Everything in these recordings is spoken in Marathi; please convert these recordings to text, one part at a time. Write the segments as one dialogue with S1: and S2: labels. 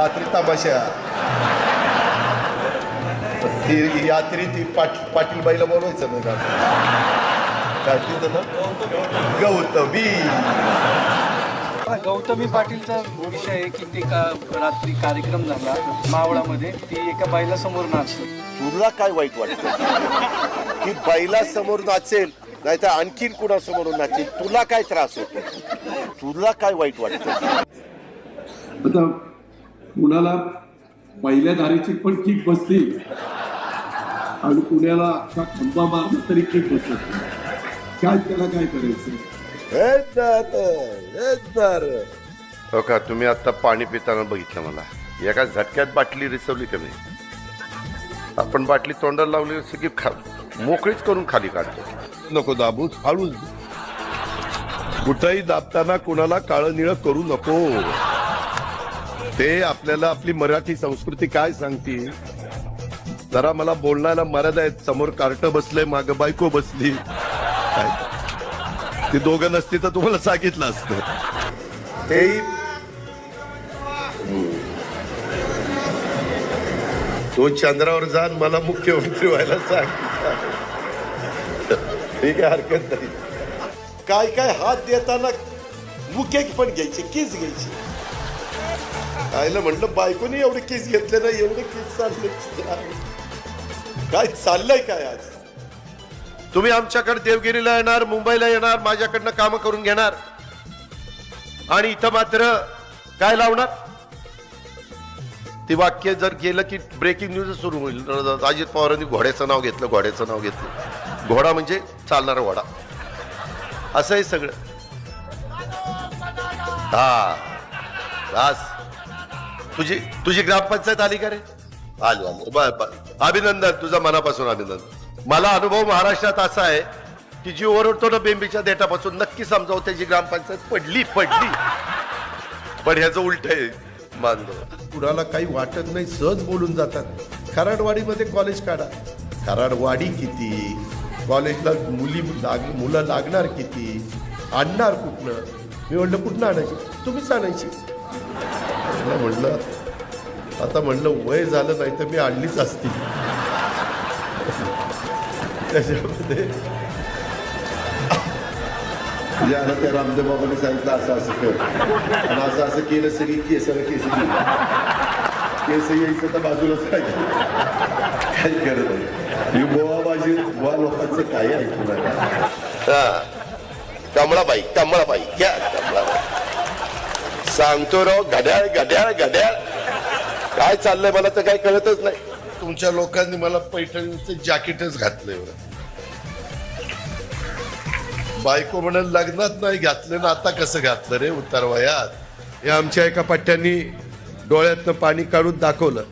S1: रात्री तमाशा ती यात्री ती पाट पाटील बाईला बोलवायचं ना काय तिचं ना गौतमी.
S2: गौतमी पाटीलचा विषय आहे की ते का रात्री कार्यक्रम झाला मावळामध्ये ती एका बाईला समोर नाचली
S1: तुला काय वाईट वाटतं? की बैला समोर नाचेल नाही तर आणखीन कुणासमोर नाचेल तुला काय त्रास होतो? तुला काय वाईट वाटतं?
S3: आता कुणाला पहिल्या धारेची पण किक बसली. आणि पुण्याला अख्खा खंबा मारला तरी किक बसत नाही. काय त्याला काय करायचं.
S1: हो का? तुम्ही आता पाणी पिताना बघितलं मला. एका झटक्यात बाटली रिसवली का मी आपण बाटली तोंडाला लावली असं की खा मोकळीच करून खाली काढतो. नको दाबू हळूच कुठंही दाबताना कुणाला काळं निळं करू नको. ते आपल्याला आपली मराठी संस्कृती काय सांगते? जरा मला बोलण्याला मर्यादा आहेत. समोर कार्ट बसलंय माग बायको बसली. ती दोघं नसती तर तुम्हाला सांगितलं असतं. तेही तो चंद्रावर जाण मला मुख्यमंत्री व्हायला सांग. ठीक आहे हरकत नाही. काय काय हात देताना मुके पण घ्यायचे किस घ्यायची? आईला म्हटलं बायकोनी एवढे केस घेतले ना एवढे केस चालले. काय चाललंय काय आज? तुम्ही आमच्याकडे देवगिरीला येणार मुंबईला येणार माझ्याकडनं काम करून घेणार. आणि इथं मात्र काय लावणार? ते वाक्य जर केलं की ब्रेकिंग न्यूज सुरू होईल. अजित पवारांनी घोड्याचं नाव घेतलं घोड्याचं नाव घेतलं. घोडा म्हणजे चालणारा घोडा असं आहे सगळं. हा. बस तुझी तुझी ग्रामपंचायत आली का रे? आली आली. बर बर अभिनंदन तुझा मनापासून अभिनंदन. मला अनुभव महाराष्ट्रात असा आहे की जी ओरडतो ना बेंबीच्या देठापासून नक्की समजावं त्याची ग्रामपंचायत पडली पडली. पण ह्याचं उलट आहे मानलं. कुणाला काही वाटत नाही सहज बोलून जातात. खराडवाडीमध्ये कॉलेज काढा. खराडवाडी किती? कॉलेजला मुली लाग मुलं लागणार किती? आणणार कुठनं? मी म्हणलं कुठनं आणायची? तुम्हीच आणायची. मला म्हणलं आता म्हणलं वय झालं नाही तर मी आणलीच असती. त्याच्यामध्ये म्हणजे आता त्या रामदेव बाबाने सांगितलं असं असं कर. आणि असं असं केलं सगळी केसाला केस. केस यायचं तर बाजूलाच काय काय करत आहे ही बोवा बाजी बुवा लोकांचं काय ऐकू नका. कमळाबाई कमळाबाई घ्या कमळाबाई. सांगतो राव घड्याळ घड्याळ घड्याळ काय चाललंय मला तर काही कळतच नाही. तुमच्या लोकांनी मला पैठणीचं जॅकेटच घातलंय बायको म्हणाल लग्नात नाही घातलं ना आता कसं घातलं रे उत्तर वयात? हे आमच्या एका पट्ट्यांनी डोळ्यातनं पाणी काढून दाखवलं.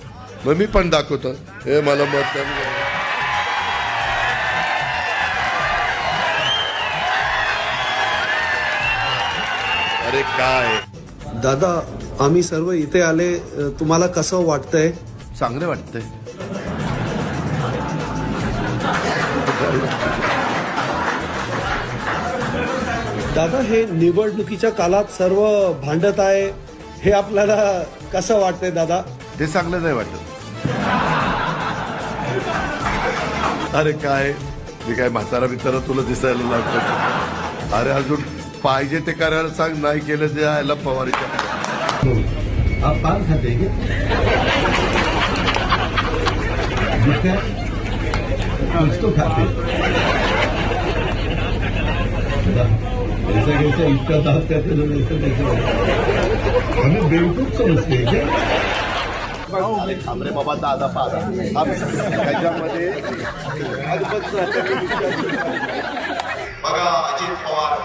S1: मग मी पण दाखवतो. हे मला मत अरे काय?
S4: दादा आम्ही सर्व इथे आले तुम्हाला कसं वाटतंय?
S1: चांगलं वाटतंय.
S4: दादा हे निवडणुकीच्या काळात सर्व भांडत आहे हे आपल्याला कसं वाटतंय दादा?
S1: ते चांगलं नाही वाटत. अरे काय मी काय म्हातारा बितारा तुला दिसायला लागतो अरे अजून पाहिजे ते करायला सांग नाही केलं ते यायला पवारीच्या
S5: आप पान खाते हैं तो खाते ऐसा कैसे इतना दांत करते लोग ऐसे कैसे हमें बेवकूफ समझते हैं क्या?
S1: थांबरे बाबा दादा पादा त्याच्यामध्ये बघा अजित पवार